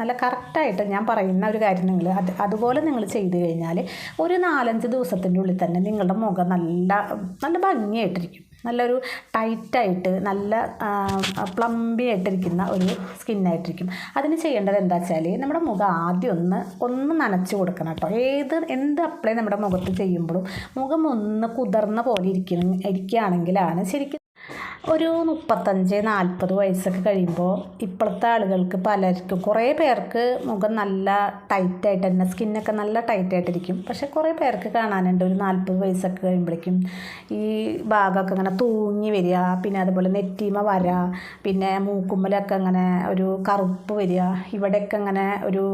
നല്ല കറക്റ്റായിട്ട് ഞാൻ പറയുന്ന ഒരു കാര്യം നിങ്ങൾ അത് അതുപോലെ നിങ്ങൾ ചെയ്ത് കഴിഞ്ഞാൽ ഒരു നാലഞ്ച് ദിവസത്തിന്റെ ഉള്ളിൽ തന്നെ നിങ്ങളുടെ മുഖം നല്ല നല്ല ഭംഗിയായിട്ടിരിക്കും. നല്ലൊരു ടൈറ്റായിട്ട് നല്ല പ്ലംബി ആയിട്ടിരിക്കുന്ന ഒരു സ്കിന്നായിട്ടിരിക്കും അതിന് ചെയ്യേണ്ടത് എന്താ വെച്ചാൽ നമ്മുടെ മുഖം ആദ്യം ഒന്ന് ഒന്ന് നനച്ചു കൊടുക്കണം കേട്ടോ. ഏത് എന്ത് അപ്ലൈ നമ്മുടെ മുഖത്ത് ചെയ്യുമ്പോഴും മുഖം ഒന്ന് കുതിർന്ന പോലെ ഇരിക്കണം ഇരിക്കുകയാണെങ്കിലാണ് ശരിക്കും ഒരു മുപ്പത്തഞ്ച് നാൽപ്പത് വയസ്സൊക്കെ കഴിയുമ്പോൾ ഇപ്പോഴത്തെ ആളുകൾക്ക് പലർക്കും കുറേ പേർക്ക് മുഖം നല്ല ടൈറ്റായിട്ട് തന്നെ സ്കിന്നൊക്കെ നല്ല ടൈറ്റായിട്ടിരിക്കും. പക്ഷെ കുറേ പേർക്ക് കാണാനുണ്ട് ഒരു നാൽപ്പത് വയസ്സൊക്കെ കഴിയുമ്പോഴേക്കും ഈ ഭാഗമൊക്കെ ഇങ്ങനെ തൂങ്ങി വരിക പിന്നെ അതുപോലെ നെറ്റീമ വര പിന്നെ മൂക്കുമ്പലൊക്കെ ഇങ്ങനെ ഒരു കറുപ്പ് വരിക ഇവിടെയൊക്കെ ഇങ്ങനെ ഒരു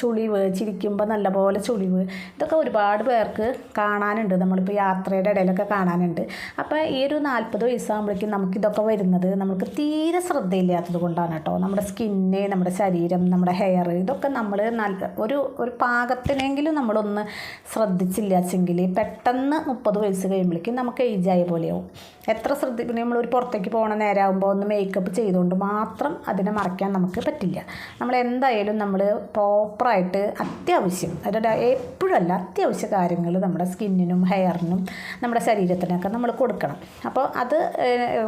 ചുളിവ് ചിരിക്കുമ്പോൾ നല്ലപോലെ ചുളിവ്. ഇതൊക്കെ ഒരുപാട് പേർക്ക് കാണാനുണ്ട്. നമ്മളിപ്പോൾ യാത്രയുടെ ഇടയിലൊക്കെ കാണാനുണ്ട്. അപ്പോൾ ഈ ഒരു നാൽപ്പത് വയസ്സാകുമ്പോഴേക്കും നമുക്കിതൊക്കെ വരുന്നത് നമുക്ക് തീരെ ശ്രദ്ധയില്ലാത്തത് കൊണ്ടാണ് കേട്ടോ. നമ്മുടെ സ്കിന്ന് നമ്മുടെ ശരീരം നമ്മുടെ ഹെയർ ഇതൊക്കെ നമ്മൾ നല്ല ഒരു ഒരു പാകത്തിനെങ്കിലും നമ്മളൊന്ന് ശ്രദ്ധിച്ചില്ലാച്ചെങ്കിൽ പെട്ടെന്ന് മുപ്പത് വയസ്സ് കഴിയുമ്പോഴേക്കും നമുക്ക് ഏജായ പോലെയാവും. എത്ര ശ്രദ്ധ പിന്നെ നമ്മൾ ഒരു പുറത്തേക്ക് പോകണ നേരമാകുമ്പോൾ ഒന്ന് മേക്കപ്പ് ചെയ്തുകൊണ്ട് മാത്രം അതിനെ മറയ്ക്കാൻ നമുക്ക് പറ്റില്ല. നമ്മൾ എന്തായാലും നമ്മൾ പ്രോപ്പറായിട്ട് അത്യാവശ്യം അതായത് എപ്പോഴല്ല അത്യാവശ്യ കാര്യങ്ങൾ നമ്മുടെ സ്കിന്നിനും ഹെയറിനും നമ്മുടെ ശരീരത്തിനൊക്കെ നമ്മൾ കൊടുക്കണം. അപ്പോൾ അത്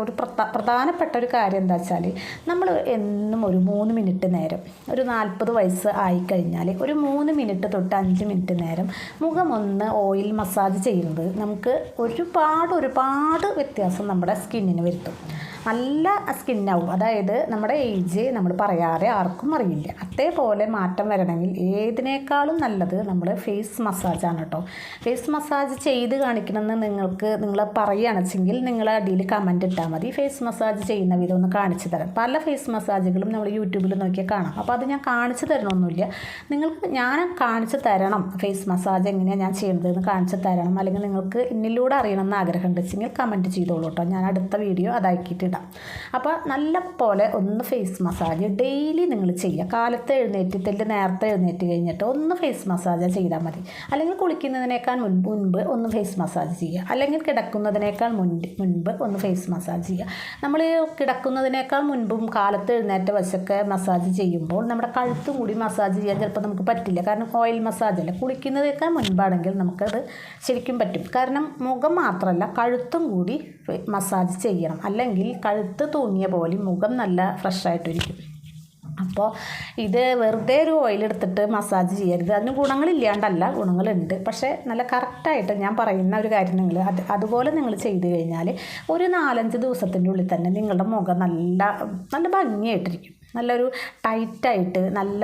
ഒരു പ്രധ- പ്രധാനപ്പെട്ട ഒരു കാര്യം എന്താ വെച്ചാൽ നമ്മൾ എന്നും ഒരു മൂന്ന് മിനിറ്റ് നേരം ഒരു നാൽപ്പത് വയസ്സ് ആയിക്കഴിഞ്ഞാൽ ഒരു മൂന്ന് മിനിറ്റ് തൊട്ട് അഞ്ച് മിനിറ്റ് നേരം മുഖമൊന്ന് ഓയിൽ മസാജ് ചെയ്യുന്നത് നമുക്ക് ഒരുപാട് ഒരുപാട് വ്യത്യാസം നമ്മുടെ സ്കിന്നിന് വരുത്തും. നല്ല സ്കിന്നാവും. അതായത് നമ്മുടെ ഏജ് നമ്മൾ പറയാതെ ആർക്കും അറിയില്ല. അതേപോലെ മാറ്റം വരണമെങ്കിൽ ഏതിനേക്കാളും നല്ലത് നമ്മൾ ഫേസ് മസാജാണ് കേട്ടോ. ഫേസ് മസാജ് ചെയ്ത് കാണിക്കണമെന്ന് നിങ്ങൾക്ക് നിങ്ങൾ പറയുകയാണെച്ചെങ്കിൽ നിങ്ങൾ അടിയിൽ കമന്റ് ഇട്ടാൽ മതി. ഫേസ് മസാജ് ചെയ്യുന്ന വിധം ഒന്ന് കാണിച്ചു തരാം. പല ഫേസ് മസാജുകളും നമ്മൾ യൂട്യൂബിൽ നോക്കിയാൽ കാണാം. അപ്പോൾ അത് ഞാൻ കാണിച്ചു തരണമൊന്നുമില്ല. നിങ്ങൾക്ക് ഞാൻ കാണിച്ചു തരണം ഫേസ് മസാജ് എങ്ങനെയാണ് ഞാൻ ചെയ്യുന്നതെന്ന് കാണിച്ചു തരണം. അല്ലെങ്കിൽ നിങ്ങൾക്ക് എന്നിലൂടെ അറിയണമെന്ന് ആഗ്രഹം ഉണ്ടെങ്കിൽ കമന്റ് ചെയ്തോളൂ കേട്ടോ. ഞാൻ അടുത്ത വീഡിയോ അതാക്കിയിട്ട് ഇടാം അപ്പോൾ നല്ല പോലെ ഒന്ന് ഫേസ് മസാജ് ഡെയിലി നിങ്ങൾ ചെയ്യുക. കാലത്ത് എഴുന്നേറ്റിട്ട് നേരത്തെ എഴുന്നേറ്റ് കഴിഞ്ഞിട്ട് ഒന്ന് ഫേസ് മസാജ് ചെയ്താൽ മതി. അല്ലെങ്കിൽ കുളിക്കുന്നതിനേക്കാൾ മുൻപ് മുൻപ് ഒന്ന് ഫേസ് മസാജ് ചെയ്യുക. അല്ലെങ്കിൽ കിടക്കുന്നതിനേക്കാൾ മുൻപ് മുൻപ് ഒന്ന് ഫേസ് മസാജ് ചെയ്യുക. നമ്മൾ കിടക്കുന്നതിനേക്കാൾ മുൻപും കാലത്ത് എഴുന്നേറ്റ വശമൊക്കെ മസാജ് ചെയ്യുമ്പോൾ നമ്മുടെ കഴുത്തും കൂടി മസാജ് ചെയ്യാൻ ചിലപ്പോൾ നമുക്ക് പറ്റില്ല. കാരണം ഓയിൽ മസാജ് അല്ല? കുളിക്കുന്നതിനേക്കാൾ മുൻപാണെങ്കിൽ നമുക്കത് ശരിക്കും പറ്റും. കാരണം മുഖം മാത്രമല്ല കഴുത്തും കൂടി മസാജ് ചെയ്യണം. അല്ലെങ്കിൽ കഴുത്ത് തൂങ്ങിയ പോലെ മുഖം നല്ല ഫ്രഷായിട്ടിരിക്കും അപ്പോൾ ഇത് വെറുതെ ഒരു ഓയിൽ എടുത്തിട്ട് മസാജ് ചെയ്യരുത്. അതിന് ഗുണങ്ങളില്ലാണ്ടല്ല ഗുണങ്ങളുണ്ട്. പക്ഷേ നല്ല കറക്റ്റായിട്ട് ഞാൻ പറയുന്ന ഒരു കാര്യം നിങ്ങൾ അത് അതുപോലെ നിങ്ങൾ ചെയ്ത് കഴിഞ്ഞാൽ ഒരു നാലഞ്ച് ദിവസത്തിന്റെ ഉള്ളിൽ തന്നെ നിങ്ങളുടെ മുഖം നല്ല നല്ല ഭംഗിയായിട്ടിരിക്കും. നല്ലൊരു ടൈറ്റായിട്ട് നല്ല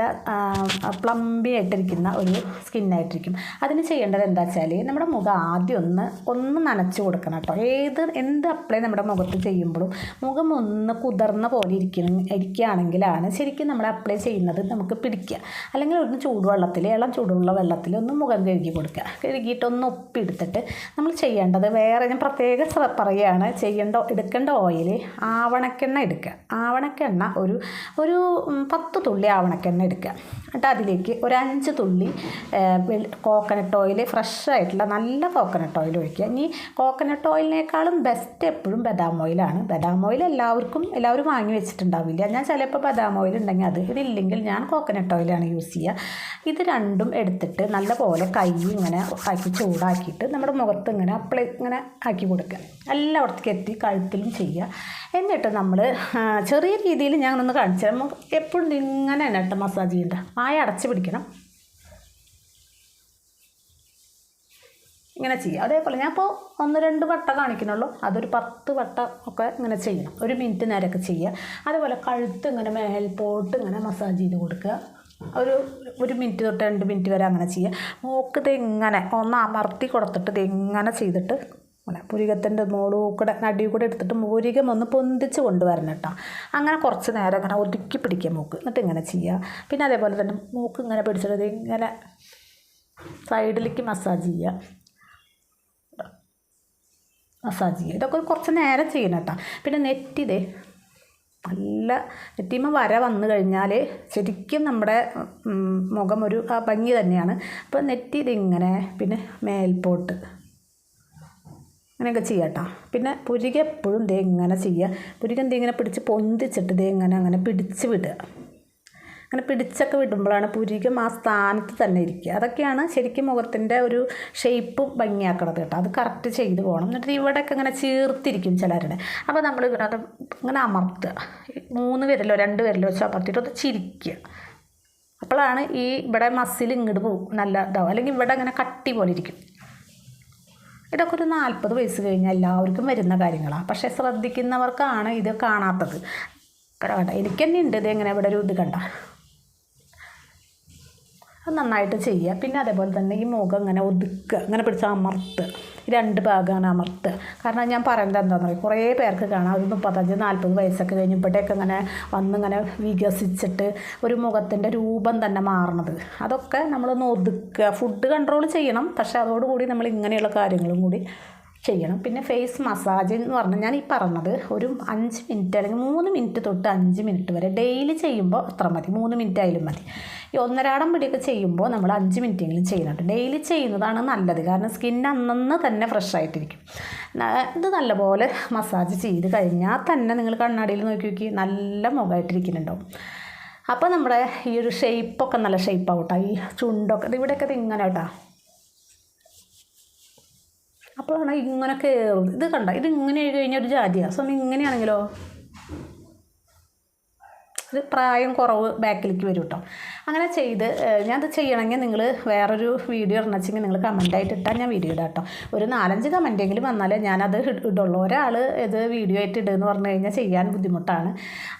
പ്ലംബി ആയിട്ടിരിക്കുന്ന ഒരു സ്കിന്നായിട്ടിരിക്കും. അതിന് ചെയ്യേണ്ടത് എന്താ വെച്ചാൽ നമ്മുടെ മുഖം ആദ്യം ഒന്ന് ഒന്ന് നനച്ച് കൊടുക്കണം കേട്ടോ. ഏത് എന്ത് അപ്ലൈ നമ്മുടെ മുഖത്ത് ചെയ്യുമ്പോഴും മുഖം ഒന്ന് കുതിർന്ന പോലെ ഇരിക്കണം ഇരിക്കുകയാണെങ്കിലാണ് ശരിക്കും നമ്മൾ അപ്ലൈ ചെയ്യുന്നത് നമുക്ക് പിടിക്കുക. അല്ലെങ്കിൽ ഒന്ന് ചൂടുവെള്ളത്തിൽ ഇളം ചൂടുള്ള വെള്ളത്തിൽ ഒന്ന് മുഖം കഴുകി കൊടുക്കുക. കഴുകിയിട്ട് ഒന്ന് ഒപ്പിയെടുത്തിട്ട് നമ്മൾ ചെയ്യേണ്ടത് വേറെ ഞാൻ പ്രത്യേക പറയുകയാണ് ചെയ്യേണ്ട എടുക്കേണ്ട ഓയിൽ ആവണക്കെണ്ണ എടുക്കുക. ആവണക്കെണ്ണ ഒരു ഒരു പത്ത് തുള്ളി ആവണക്കെണ്ണ എടുക്കുക എന്നിട്ട് അതിലേക്ക് ഒരു അഞ്ച് തുള്ളി കോക്കനട്ട് ഓയിൽ ഫ്രഷ് ആയിട്ടുള്ള നല്ല കോക്കനട്ട് ഓയിൽ ഒഴിക്കുക. ഇനി കോക്കനട്ട് ഓയിലിനേക്കാളും ബെസ്റ്റ് എപ്പോഴും ബദാം ഓയിലാണ് ബദാം ഓയിൽ എല്ലാവർക്കും എല്ലാവരും വാങ്ങി വെച്ചിട്ടുണ്ടാവില്ല. ഞാൻ ചിലപ്പോൾ ബദാം ഓയിൽ ഉണ്ടെങ്കിൽ അത് ഇതില്ലെങ്കിൽ ഞാൻ കോക്കനട്ട് ഓയിലാണ് യൂസ് ചെയ്യുക. ഇത് രണ്ടും എടുത്തിട്ട് നല്ലപോലെ കൈ ഇങ്ങനെ ആക്കി ചൂടാക്കിയിട്ട് നമ്മുടെ മുഖത്ത് ഇങ്ങനെ അപ്ലൈ ഇങ്ങനെ ആക്കി കൊടുക്കുക. എല്ലായിടത്തേക്കും എത്തി കഴുത്തിലും ചെയ്യുക. എന്നിട്ട് നമ്മൾ ചെറിയ രീതിയിൽ ഞാൻ ഒന്ന് കാണിച്ചു നമുക്ക് എപ്പോഴും ഇങ്ങനെ തന്നെ കേട്ടോ മസാജ് ചെയ്യണ്ട. ആയ അടച്ച് പിടിക്കണം. ഇങ്ങനെ ചെയ്യുക അതേപോലെ ഞാൻ ഇപ്പോൾ ഒന്ന് രണ്ട് വട്ട കാണിക്കണുള്ളൂ അതൊരു പത്ത് വട്ട ഒക്കെ ഇങ്ങനെ ചെയ്യണം. ഒരു മിനിറ്റ് നേരമൊക്കെ ചെയ്യുക. അതേപോലെ കഴുത്ത് ഇങ്ങനെ മേൽപോട്ട് ഇങ്ങനെ മസാജ് ചെയ്ത് കൊടുക്കുക. ഒരു ഒരു മിനിറ്റ് തൊട്ട് രണ്ട് മിനിറ്റ് വരെ അങ്ങനെ ചെയ്യുക. മോക്ക് ഇങ്ങനെ ഒന്ന് അമർത്തി കൊടുത്തിട്ട് ഇത് ചെയ്തിട്ട് അങ്ങനെ പുരികത്തിന്റെ മോളും കൂടെ നടി കൂടെ എടുത്തിട്ട് പുരികം ഒന്ന് പൊന്തിച്ച് കൊണ്ടുവരണം കേട്ടോ. അങ്ങനെ കുറച്ച് നേരം ഇങ്ങനെ ഒതുക്കി പിടിക്കുക മൂക്ക്. എന്നിട്ട് ഇങ്ങനെ ചെയ്യുക. പിന്നെ അതേപോലെ തന്നെ മൂക്ക് ഇങ്ങനെ പിടിച്ചിട്ട് ഇങ്ങനെ സൈഡിലേക്ക് മസാജ് ചെയ്യുക. മസാജ് ചെയ്യുക. ഇതൊക്കെ കുറച്ച് നേരം ചെയ്യണം കേട്ടോ. പിന്നെ നെറ്റിതേ നല്ല നെറ്റിമ വര വന്നു കഴിഞ്ഞാൽ ശരിക്കും നമ്മുടെ മുഖം ഒരു ഭംഗി തന്നെയാണ്. അപ്പോൾ നെറ്റി ഇതിങ്ങനെ പിന്നെ മേൽപോട്ട് അങ്ങനെയൊക്കെ ചെയ്യാം കേട്ടോ പിന്നെ പുരിക എപ്പോഴും ദേ ഇങ്ങനെ ചെയ്യുക. പുരിക എന്തെങ്കിലും ഇങ്ങനെ പിടിച്ച് പൊന്തിച്ചിട്ട് ദേ ഇങ്ങനെ അങ്ങനെ പിടിച്ച് വിടുക. അങ്ങനെ പിടിച്ചൊക്കെ വിടുമ്പോഴാണ് പുരികം ആ സ്ഥാനത്ത് തന്നെ ഇരിക്കുക. അതൊക്കെയാണ് ശരിക്കും മുഖത്തിന്റെ ഒരു ഷേപ്പ് ഭംഗിയാക്കണത് കേട്ടോ. അത് കറക്റ്റ് ചെയ്ത് പോകണം. എന്നിട്ട് ഇവിടെയൊക്കെ ഇങ്ങനെ ചീർത്തിരിക്കും ചിലരുടെ. അപ്പോൾ നമ്മൾ ഇങ്ങനെ ഇങ്ങനെ അമർത്തുക. മൂന്ന് വിരലോ രണ്ട് വിരലോ വെച്ച് അമർത്തിയിട്ട് ഒന്ന് ചിരിക്കുക. അപ്പോഴാണ് ഈ ഇവിടെ മസിൽ ഇങ്ങോട്ട് പോകും നല്ല ഇതാവും. അല്ലെങ്കിൽ ഇവിടെ ഇങ്ങനെ കട്ടി പോലെ ഇരിക്കും. ഇതൊക്കെ ഒരു നാൽപ്പത് വയസ്സ് കഴിഞ്ഞാൽ എല്ലാവർക്കും വരുന്ന കാര്യങ്ങളാണ് പക്ഷേ ശ്രദ്ധിക്കുന്നവർക്കാണ് ഇത് കാണാത്തത്. കണ്ട എനിക്ക് ഉണ്ട് ഇത് എങ്ങനെ ഇവിടെ ഒരു ഇത് കണ്ട. അത് നന്നായിട്ട് ചെയ്യുക. പിന്നെ അതേപോലെ തന്നെ ഈ മുഖം ഇങ്ങനെ ഒതുക്കുക. ഇങ്ങനെ പിടിച്ച് അമർത്ത്. രണ്ട് ഭാഗമാണ് അമർത്ത്. കാരണം ഞാൻ പറയുന്നത് എന്താണെന്ന് പറയും കുറേ പേർക്ക് കാണാം. ഒരു മുപ്പത്തഞ്ച് നാൽപ്പത് വയസ്സൊക്കെ കഴിഞ്ഞ് ഇവിടെയൊക്കെ ഇങ്ങനെ വന്നിങ്ങനെ വികസിച്ചിട്ട് ഒരു മുഖത്തിന്റെ രൂപം തന്നെ മാറണത്. അതൊക്കെ നമ്മളൊന്ന് ഒതുക്കുക. ഫുഡ് കൺട്രോൾ ചെയ്യണം. പക്ഷേ അതോടുകൂടി നമ്മൾ ഇങ്ങനെയുള്ള കാര്യങ്ങളും കൂടി ചെയ്യണം. പിന്നെ ഫേസ് മസാജ് എന്ന് പറഞ്ഞാൽ ഞാൻ ഈ പറഞ്ഞത് ഒരു അഞ്ച് മിനിറ്റ് അല്ലെങ്കിൽ മൂന്ന് മിനിറ്റ് തൊട്ട് അഞ്ച് മിനിറ്റ് വരെ ഡെയിലി ചെയ്യുമ്പോൾ അത്ര മതി. മൂന്ന് മിനിറ്റ് ആയാലും മതി. ഈ ഒന്നരാടം പിടിയൊക്കെ ചെയ്യുമ്പോൾ നമ്മൾ അഞ്ച് മിനിറ്റെങ്കിലും ചെയ്യുന്നുണ്ട് ഡെയിലി ചെയ്യുന്നതാണ് നല്ലത്. കാരണം സ്കിൻ അന്നന്ന് തന്നെ ഫ്രഷ് ആയിട്ടിരിക്കും. ഇത് നല്ലപോലെ മസാജ് ചെയ്ത് കഴിഞ്ഞാൽ തന്നെ നിങ്ങൾ കണ്ണാടിയിൽ നോക്കി നോക്കി നല്ല മുഖമായിട്ടിരിക്കുന്നുണ്ടാവും. അപ്പോൾ നമ്മുടെ ഈ ഒരു ഷേപ്പൊക്കെ നല്ല ഷേപ്പ് ഔട്ടാണ് ഈ ചുണ്ടൊക്കെ ഇവിടെയൊക്കെ ഇത് ഇങ്ങനെ കേട്ടോ. അപ്പോഴാണ് ഇങ്ങനെ കയറും ഇത് കണ്ട ഇത് ഇങ്ങനെ എഴുതി കഴിഞ്ഞാൽ ഒരു ജാതിയാണ് സ്വാമി ഇങ്ങനെയാണെങ്കിലോ? ഇത് പ്രായം കുറവ് ബാക്കിലേക്ക് വരും കേട്ടോ അങ്ങനെ ചെയ്ത് ഞാനത് ചെയ്യണമെങ്കിൽ നിങ്ങൾ വേറൊരു വീഡിയോ ഇറങ്ങിച്ചെങ്കിൽ നിങ്ങൾ കമന്റായിട്ട് ഇട്ടാൽ ഞാൻ വീഡിയോ ഇടാം കേട്ടോ ഒരു നാലഞ്ച് കമന്റെങ്കിലും വന്നാലേ ഞാനത് ഇട്- ഇടുള്ളൂ. ഒരാൾ ഇത് വീഡിയോ ആയിട്ട് ഇടുമെന്ന് പറഞ്ഞു കഴിഞ്ഞാൽ ചെയ്യാൻ ബുദ്ധിമുട്ടാണ്.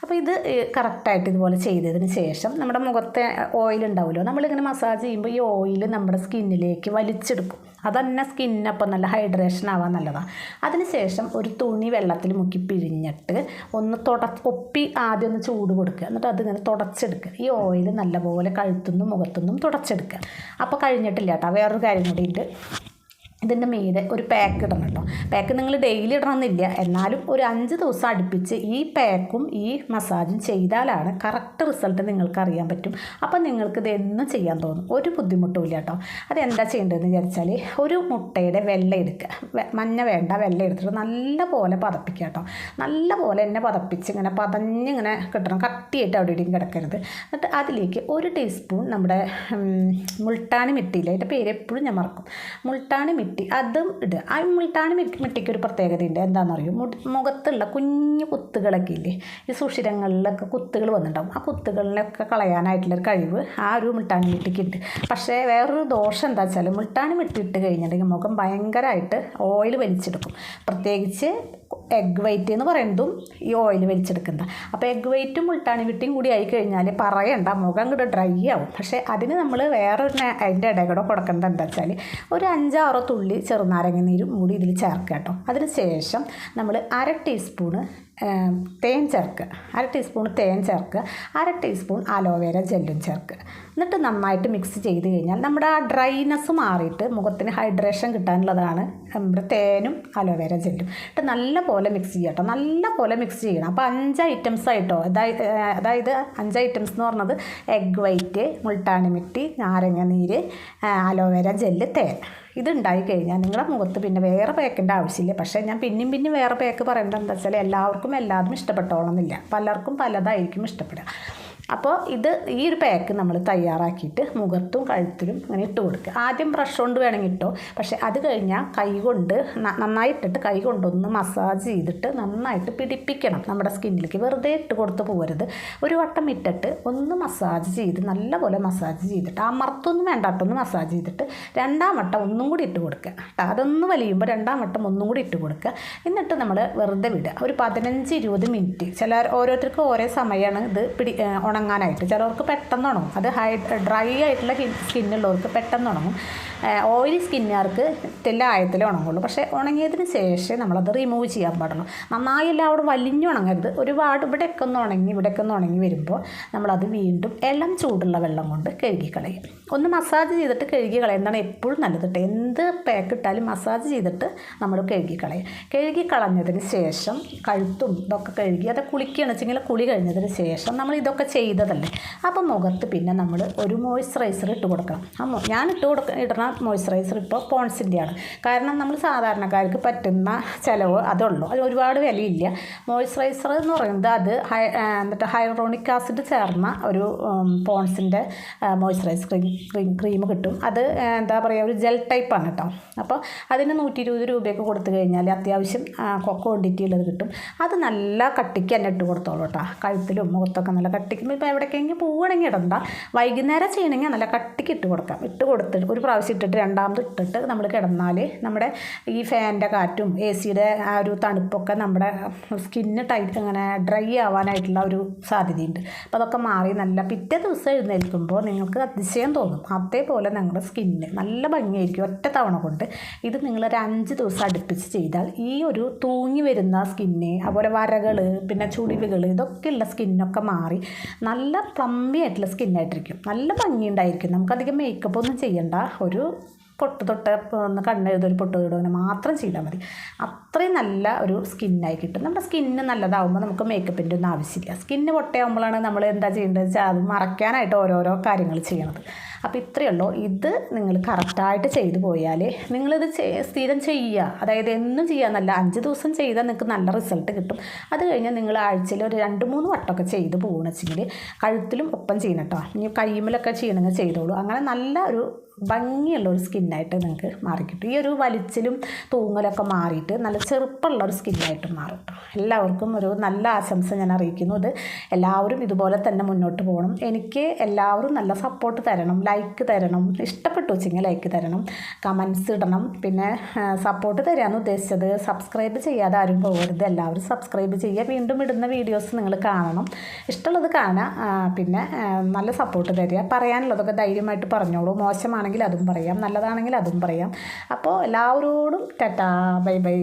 അപ്പോൾ ഇത് കറക്റ്റായിട്ട് ഇതുപോലെ ചെയ്തതിന് ശേഷം നമ്മുടെ മുഖത്തെ ഓയിൽ ഉണ്ടാവുമല്ലോ? നമ്മളിങ്ങനെ മസാജ് ചെയ്യുമ്പോൾ ഈ ഓയിൽ നമ്മുടെ സ്കിന്നിലേക്ക് വലിച്ചെടുക്കും. അതന്നെ സ്കിന്നപ്പം നല്ല ഹൈഡ്രേഷൻ ആവാൻ നല്ലതാണ് അതിനുശേഷം ഒരു തുണി വെള്ളത്തിൽ മുക്കി പിഴിഞ്ഞിട്ട് ഒന്ന് തുട ഒപ്പി ആദ്യം ഒന്ന് ചൂട് കൊടുക്കുക. എന്നിട്ട് അതിങ്ങനെ തുടച്ചെടുക്കുക. ഈ ഓയിൽ നല്ലപോലെ കഴുത്തുനിന്നും മുഖത്തുനിന്നും തുടച്ചെടുക്കുക. അപ്പോൾ കഴിഞ്ഞിട്ടില്ല കേട്ടോ വേറൊരു കാര്യം കൂടി ഉണ്ട് ഇതിന്റെ മീതെ ഒരു പാക്ക് ഇടണം പാക്ക് നിങ്ങൾ ഡെയിലി ഇടണമെന്നില്ല. എന്നാലും ഒരു അഞ്ച് ദിവസം അടുപ്പിച്ച് ഈ പാക്കും ഈ മസാജും ചെയ്താലാണ് കറക്റ്റ് റിസൾട്ട് നിങ്ങൾക്ക് അറിയാൻ പറ്റും. അപ്പം നിങ്ങൾക്ക് ഇതെന്നും ചെയ്യാൻ തോന്നും. ഒരു ബുദ്ധിമുട്ടും ഇല്ല കേട്ടോ. അതെന്താ ചെയ്യേണ്ടതെന്ന് വിചാരിച്ചാൽ ഒരു മുട്ടയുടെ വെള്ള എടുക്കുക മഞ്ഞ വേണ്ട വെള്ള എടുത്തിട്ട് നല്ല പോലെ പതപ്പിക്കുക കേട്ടോ. നല്ല പോലെ എന്നെ പതപ്പിച്ച് ഇങ്ങനെ പതഞ്ഞിങ്ങനെ കിട്ടണം. കട്ടിയായിട്ട് അവിടെ ഇവിടെയും കിടക്കരുത്. എന്നിട്ട് അതിലേക്ക് ഒരു ടീസ്പൂൺ നമ്മുടെ മുൾട്ടാണി മിട്ടിയില്ല? അതിന്റെ പേര് എപ്പോഴും ഞാൻ മറക്കും. മുൾട്ടാണി മിട്ടി അതും ഇടുക ആ മുട്ടാണ് മിട്ടി മിട്ടിക്ക് ഒരു പ്രത്യേകതയുണ്ട്. എന്താണെന്നറിയോ മുഖത്തുള്ള കുഞ്ഞു കുത്തുകളൊക്കെ ഇല്ലേ? ഈ സുഷിരങ്ങളിലൊക്കെ കുത്തുകൾ വന്നിട്ടുണ്ടാവും. ആ കുത്തുകളിലൊക്കെ കളയാനായിട്ടുള്ളൊരു കഴിവ് ആ ഒരു മുൾട്ടാണി മിട്ടിക്ക് ഉണ്ട് പക്ഷേ വേറൊരു ദോഷം എന്താ വെച്ചാൽ മുൾട്ടാണി മിട്ടി ഇട്ട് കഴിഞ്ഞിട്ടുണ്ടെങ്കിൽ മുഖം ഭയങ്കരമായിട്ട് ഓയിൽ വലിച്ചെടുക്കും. പ്രത്യേകിച്ച് എഗ് വൈറ്റ് എന്ന് പറയുന്നതും ഈ ഓയിൽ വലിച്ചെടുക്കുന്നത്. അപ്പോൾ എഗ് വൈറ്റും മുൾട്ടാണി വിട്ടിയും കൂടി ആയി കഴിഞ്ഞാൽ പറയണ്ട മുഖം കൂടെ ഡ്രൈ ആവും. പക്ഷേ അതിന് നമ്മൾ വേറൊരു അതിന്റെ ഇടകൂടെ കൊടുക്കേണ്ടത് എന്താ വെച്ചാൽ ഒരു അഞ്ചാറോ തുള്ളി ചെറുനാരങ്ങ നീരും കൂടി ഇതിൽ ചേർക്കുക കേട്ടോ. അതിന് ശേഷം നമ്മൾ അര ടീസ്പൂണ് തേൻ ചേർക്കുക. അര ടീസ്പൂൺ തേൻ ചേർക്കുക. അര ടീസ്പൂൺ അലോവേര ജെല്ലും ചേർക്കുക. എന്നിട്ട് നന്നായിട്ട് മിക്സ് ചെയ്ത് കഴിഞ്ഞാൽ നമ്മുടെ ആ ഡ്രൈനെസ് മാറിയിട്ട് മുഖത്തിന് ഹൈഡ്രേഷൻ കിട്ടാനുള്ളതാണ്. നമ്മുടെ തേനും അലോവേര ജെല്ലും എന്നിട്ട് നല്ല പോലെ മിക്സ് ചെയ്യുക കേട്ടോ നല്ല പോലെ മിക്സ് ചെയ്യണം. അപ്പോൾ അഞ്ച് ഐറ്റംസ് ആയിട്ടോ. അതായത് അതായത് അഞ്ച് ഐറ്റംസ് എന്ന് പറഞ്ഞത് എഗ് വൈറ്റ് മുൾട്ടാണി മിട്ടി നാരങ്ങ നീര് അലോവേര ജെല്ല് തേൻ. ഇതുണ്ടായി കഴിഞ്ഞാൽ നിങ്ങളുടെ മുഖത്ത് പിന്നെ വേറെ പേക്കിന്റെ ആവശ്യമില്ല. പക്ഷേ ഞാൻ പിന്നെയും പിന്നെയും വേറെ പേക്ക് പറയേണ്ടത് എന്താ വെച്ചാൽ എല്ലാവർക്കും എല്ലാതും ഇഷ്ടപ്പെട്ടോളന്നില്ല പലർക്കും പലതായിരിക്കും ഇഷ്ടപ്പെടുക. അപ്പോൾ ഇത് ഈ ഒരു പാക്ക് നമ്മൾ തയ്യാറാക്കിയിട്ട് മുഖത്തും കഴുത്തിലും അങ്ങനെ ഇട്ട് കൊടുക്കുക. ആദ്യം ബ്രഷ് കൊണ്ട് വേണമെങ്കിൽ ഇട്ടോ. പക്ഷേ അത് കഴിഞ്ഞാൽ കൈ കൊണ്ട് നന്നായിട്ടിട്ട് കൈ കൊണ്ടൊന്ന് മസാജ് ചെയ്തിട്ട് നന്നായിട്ട് പിടിപ്പിക്കണം. നമ്മുടെ സ്കിന്നിലേക്ക് വെറുതെ ഇട്ട് കൊടുത്ത് പോകരുത് ഒരു വട്ടം ഇട്ടിട്ട് ഒന്ന് മസാജ് ചെയ്ത് നല്ലപോലെ മസാജ് ചെയ്തിട്ട് അമർത്തൊന്നും വേണ്ട കേട്ടോ. ഒന്ന് മസാജ് ചെയ്തിട്ട് രണ്ടാം വട്ടം ഒന്നും കൂടി ഇട്ട് കൊടുക്കുക. കേട്ടോ അതൊന്ന് വലിയുമ്പോൾ രണ്ടാം വട്ടം ഒന്നും കൂടി ഇട്ട് കൊടുക്കുക. എന്നിട്ട് നമ്മൾ വെറുതെ വിടുക. ഒരു പതിനഞ്ച് ഇരുപത് മിനിറ്റ്. ചില ഓരോരുത്തർക്കും ഓരോ സമയമാണ് ഇത് പിടി ഉണങ്ങാനായിട്ട് ചിലർക്ക് പെട്ടെന്ന് ഉണങ്ങും അത് ഹൈ ഡ്രൈ ആയിട്ടുള്ള സ്കിന്നുള്ളവർക്ക് പെട്ടെന്ന് ഉണങ്ങും ഓയിലി സ്കിന്നുകാർക്ക് തെല്ല ആയത്തിലേ ഉണങ്ങുള്ളൂ. പക്ഷേ ഉണങ്ങിയതിന് ശേഷം നമ്മളത് റിമൂവ് ചെയ്യാൻ പാടുള്ളൂ. നന്നായി എല്ലാവരും വലിഞ്ഞു ഉണങ്ങരുത് ഒരുപാട് ഇവിടെയൊക്കെ ഒന്ന് ഉണങ്ങി ഇവിടെയൊക്കെ ഒന്ന് ഉണങ്ങി വരുമ്പോൾ നമ്മളത് വീണ്ടും എല്ലാം ചൂടുള്ള വെള്ളം കൊണ്ട് കഴുകി കളയും ഒന്ന് മസാജ് ചെയ്തിട്ട് കഴുകി കളയുന്നതാണ് എപ്പോഴും നല്ലത് കേട്ടോ എന്ത് പാക്ക് ഇട്ടാലും മസാജ് ചെയ്തിട്ട് നമ്മൾ കഴുകി കളയും കഴുകി കളഞ്ഞതിന് ശേഷം കഴുത്തും ഇതൊക്കെ കഴുകി അത് കുളിക്കുകയാണ് വെച്ചെങ്കിൽ കുളി കഴിഞ്ഞതിന് ശേഷം നമ്മൾ ഇതൊക്കെ ചെയ്ത് ചെയ്തതല്ലേ? അപ്പോൾ മുഖത്ത് പിന്നെ നമ്മൾ ഒരു മോയ്സ്ചറൈസർ ഇട്ട് കൊടുക്കണം. ആ ഞാൻ ഇട്ട് കൊടുക്ക ഇടുന്ന മോയ്സ്ചറൈസർ ഇപ്പോൾ പോൺസിന്റെയാണ് കാരണം നമ്മൾ സാധാരണക്കാർക്ക് പറ്റുന്ന ചിലവ് അതുള്ളൂ. അത് ഒരുപാട് വിലയില്ല. മോയ്സ്ചറൈസർ എന്ന് പറയുന്നത് അത് ഹൈ എന്നിട്ട് ഹൈറോണിക് ആസിഡ് ചേർന്ന ഒരു പോൺസിന്റെ മോയ്സ്ചറൈസ് ക്രീം ക്രീം ക്രീം കിട്ടും. അത് എന്താ പറയുക ഒരു ജെൽ ടൈപ്പാണ് കേട്ടോ അപ്പോൾ അതിന് നൂറ്റി ഇരുപത് രൂപയൊക്കെ കൊടുത്തു കഴിഞ്ഞാൽ അത്യാവശ്യം ക്വാണ്ടിറ്റി ഉള്ളത് കിട്ടും. അത് നല്ല കട്ടിക്ക് തന്നെ ഇട്ട് കൊടുത്തോളൂ കേട്ടോ കഴുത്തിലും മുഖത്തൊക്കെ നല്ല കട്ടിക്ക് ഇപ്പോൾ എവിടേക്കെങ്കിലും പോവുകയാണെങ്കിൽ ഇടണ്ട. വൈകുന്നേരം ചെയ്യണമെങ്കിൽ നല്ല കട്ടിക്ക് ഇട്ട് കൊടുക്കാം. ഇട്ട് കൊടുത്തിട്ട് ഒരു പ്രാവശ്യം ഇട്ടിട്ട് രണ്ടാമത് ഇട്ടിട്ട് നമ്മൾ കിടന്നാൽ നമ്മുടെ ഈ ഫാനിന്റെ കാറ്റും എ സിയുടെ ആ ഒരു തണുപ്പൊക്കെ നമ്മുടെ സ്കിന്ന് ടൈറ്റ് അങ്ങനെ ഡ്രൈ ആവാനായിട്ടുള്ള ഒരു സാധ്യതയുണ്ട്. അപ്പോൾ അതൊക്കെ മാറി നല്ല പിറ്റേ ദിവസം എഴുന്നേൽക്കുമ്പോൾ നിങ്ങൾക്ക് അതിശയം തോന്നും. അതേപോലെ നിങ്ങളുടെ സ്കിന്ന് നല്ല ഭംഗിയായിരിക്കും ഒറ്റ തവണ കൊണ്ട്. ഇത് നിങ്ങളൊരു അഞ്ച് ദിവസം അടുപ്പിച്ച് ചെയ്താൽ ഈ ഒരു തൂങ്ങി വരുന്ന സ്കിന്ന് അതുപോലെ വരകൾ പിന്നെ ചുളിവുകൾ ഇതൊക്കെയുള്ള സ്കിന്നൊക്കെ മാറി നല്ല പ്ലംബി ആയിട്ടുള്ള സ്കിന്നായിട്ടിരിക്കും. നല്ല ഭംഗിയുണ്ടായിരിക്കും. നമുക്കധികം മേക്കപ്പ് ഒന്നും ചെയ്യണ്ട. ഒരു പൊട്ട് തൊട്ട് ഒന്ന് കണ്ണെഴുതി ഒരു പൊട്ട് തൊടുക മാത്രം ചെയ്താൽ മതി. അത്രയും നല്ല ഒരു സ്കിന്നായി കിട്ടും. നമ്മുടെ സ്കിന്ന് നല്ലതാവുമ്പോൾ നമുക്ക് മേക്കപ്പിന്റെ ഒന്നും ആവശ്യമില്ല. സ്കിന്ന് പൊട്ടയാകുമ്പോഴാണ് നമ്മൾ എന്താ ചെയ്യേണ്ടത് വെച്ചാൽ അത് മറയ്ക്കാനായിട്ട് ഓരോരോ കാര്യങ്ങൾ ചെയ്യണത്. അപ്പോൾ ഇത്രയേ ഉള്ളൂ. ഇത് നിങ്ങൾ കറക്റ്റായിട്ട് ചെയ്തു പോയാൽ നിങ്ങളിത് സ്ഥിരം ചെയ്യുക അതായത് എന്നും ചെയ്യാന്നല്ല അഞ്ച് ദിവസം ചെയ്താൽ നിങ്ങൾക്ക് നല്ല റിസൾട്ട് കിട്ടും. അത് കഴിഞ്ഞാൽ നിങ്ങൾ ആഴ്ചയിൽ ഒരു രണ്ട് മൂന്ന് വട്ടമൊക്കെ ചെയ്ത് പോകണമെന്ന് വെച്ചെങ്കിൽ കഴുത്തിലും ഒപ്പം ചെയ്യണം കേട്ടോ. ഇനി കൈമിലൊക്കെ ചെയ്യണമെങ്കിൽ ചെയ്തോളൂ. അങ്ങനെ നല്ല ഒരു ഭംഗിയുള്ള ഒരു സ്കിന്നായിട്ട് നിങ്ങൾക്ക് മാറിക്കിട്ടും ഈ ഒരു വലിച്ചിലും തൂങ്ങലൊക്കെ മാറിയിട്ട് നല്ല ചെറുപ്പമുള്ള ഒരു സ്കിന്നായിട്ട് മാറും എല്ലാവർക്കും ഒരു നല്ല ആശംസ ഞാൻ അറിയിക്കുന്നു. ഇത് എല്ലാവരും ഇതുപോലെ തന്നെ മുന്നോട്ട് പോകണം. എനിക്ക് എല്ലാവരും നല്ല സപ്പോർട്ട് തരണം ലൈക്ക് തരണം. ഇഷ്ടപ്പെട്ടു വെച്ചെങ്കിൽ ലൈക്ക് തരണം കമൻസ് ഇടണം. പിന്നെ സപ്പോർട്ട് തരാമെന്ന് ഉദ്ദേശിച്ചത് സബ്സ്ക്രൈബ് ചെയ്യാതെ ആരും പോകരുത്. എല്ലാവരും സബ്സ്ക്രൈബ് ചെയ്യുക. വീണ്ടും ഇടുന്ന വീഡിയോസ് നിങ്ങൾ കാണണം. ഇഷ്ടമുള്ളത് കാണുക. പിന്നെ നല്ല സപ്പോർട്ട് തരിക. പറയാനുള്ളതൊക്കെ ധൈര്യമായിട്ട് പറഞ്ഞോളൂ. മോശമാണെങ്കിൽ അതും പറയാം നല്ലതാണെങ്കിൽ അതും പറയാം. അപ്പോൾ എല്ലാവരോടും ടാറ്റാ ബൈ ബൈ.